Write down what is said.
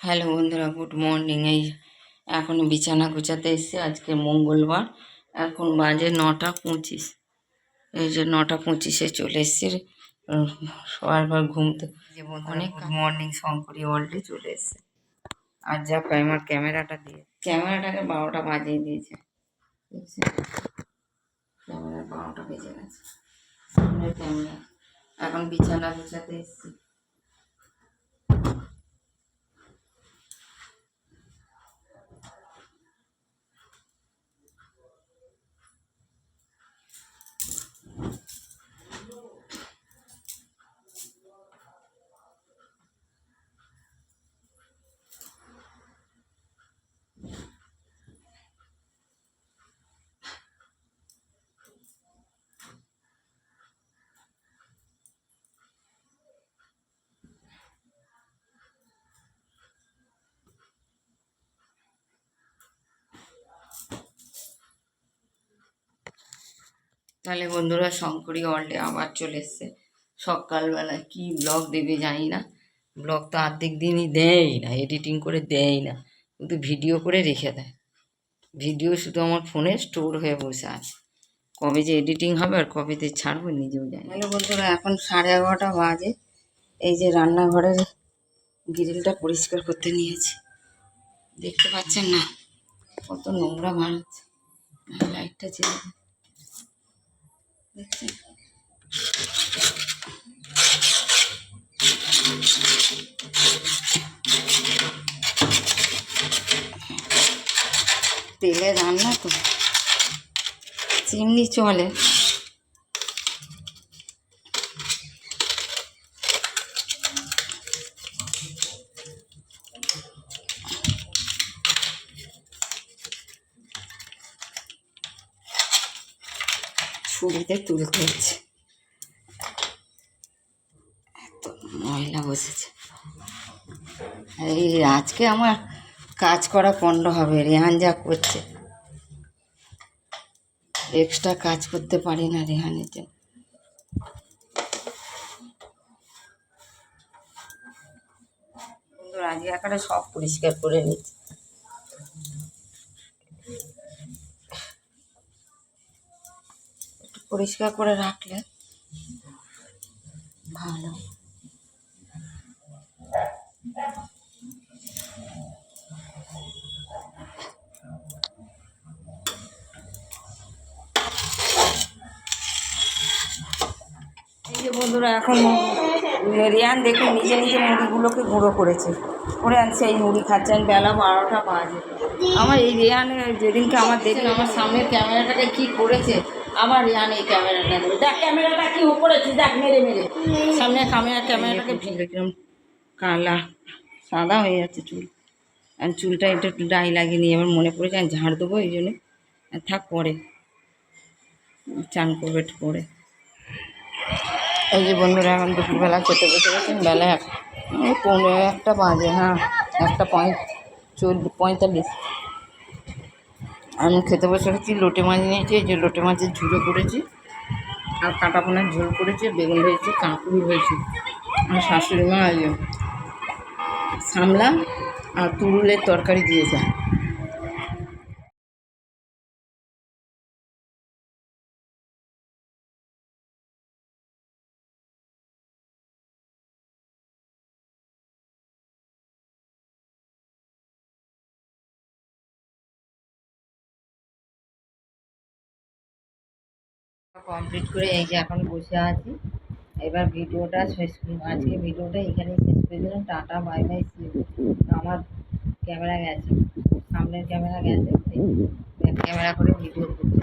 Hello বন্ধুরা good morning. এই এখন বিছানা গুছাতে এসেছি আজকে মঙ্গলবার। এখন বাজে নটা পঁচিশ। এই যে নটা পঁচিশে চলে এসেছি। সবার ঘর ঘুমতে অনেক মর্নিং শঙ্করী ওয়ার্ল্ডে চলে এসেছে। আর যা আমার ক্যামেরাটা দিয়ে। ক্যামেরাটাকে বারোটা বাজিয়ে দিয়েছে? ক্যামেরা বারোটা বেজে গেছে। ক্যামেরা। এখন বিছানা গুছাতে এসেছি। তাহলে বন্ধুরা শঙ্করী ওয়ার্ল্ডে আবার চলে এসছে। সকালবেলায় কি ব্লগ দেবে জানি না। ব্লগ তো আর্ধেক দিনই দেয় না এডিটিং করে দেয় না, কিন্তু ভিডিও করে রেখে দেয়। ভিডিও শুধু আমার ফোনে স্টোর হয়ে বসে আছে। কবে যে এডিটিং হবে আর কবে যে ছাড়বো নিজেও জানি হ্যালো বন্ধুরা এখন সাড়ে এগারোটা বাজে, এই যে রান্নাঘরের গ্রিলটা পরিষ্কার করতে নিয়েছি। দেখতে পাচ্ছেন না, কত নোংরা বার লাইটটা জ্বেলে তেলে রান্না তো। চিমনি চলে। ছুরিতে তুলতে হচ্ছে। এত ময়লা বসেছে। এই আজকে আমার কাজ করা পণ্ড হবে, রেহান যা করছে। এক্সট্রা কাজ করতে পারি না রেহানের জন্য। আজকে এখানে সব পরিষ্কার করে নিচ্ছি পরিষ্কার করে রাখলে ভালো। বন্ধুরা, এখন রিয়ান দেখুন নিজে নিজে মুড়িগুলোকে গুঁড়ো করেছে। করে আনছে এই মুড়ি খাচ্ছেন বেলা বারোটা বাজে। আমার এই রিয়ান যেদিনকে আমার দেখে আমার সামনের ক্যামেরাটাকে কি করেছে আবার এই ক্যামেরাটা নেবে দেখ, ক্যামেরাটা কি ও করেছে দেখ, মেরে মেরে। সামনে ক্যামেরা ক্যামেরাটাকে ভিড়ে কিরম কালা, সাদা হয়ে যাচ্ছে চুল। আর চুলটা একটু একটু ডাই লাগিয়ে নিয়ে আমার মনে পড়েছে, আমি ঝাড় দেবো এই জন্যে। থাক, পরে। চান করবে একটু পরে। এই যে বন্ধুরা, এখন দুপুরবেলা খেতে বসে গেছেন বেলা এক পনেরো একটা বাজে হ্যাঁ একটা পঁয় চল পঁয়তাল্লিশ। আমি খেতে বসে গেছি, লোটে মাছ নিয়েছি যে লোটে মাছের ঝুড়ো করেছি, আর কাটা পোনার ঝোল করেছি, বেগুন হয়েছে কাঁকুড়ি হয়েছে আমার শাশুড়ি মা সামলা আর তুরুলের তরকারি দিয়েছে। কমপ্লিট করে এই যে এখন বসে আছি। এবার ভিডিওটা শেষ আজকে ভিডিওটা এখানেই শেষ করে দিলাম। টাটা বাই বাই আমার ক্যামেরা গেছে। সামনের ক্যামেরা গেছে। ব্যাক ক্যামেরা করে ভিডিও করছি।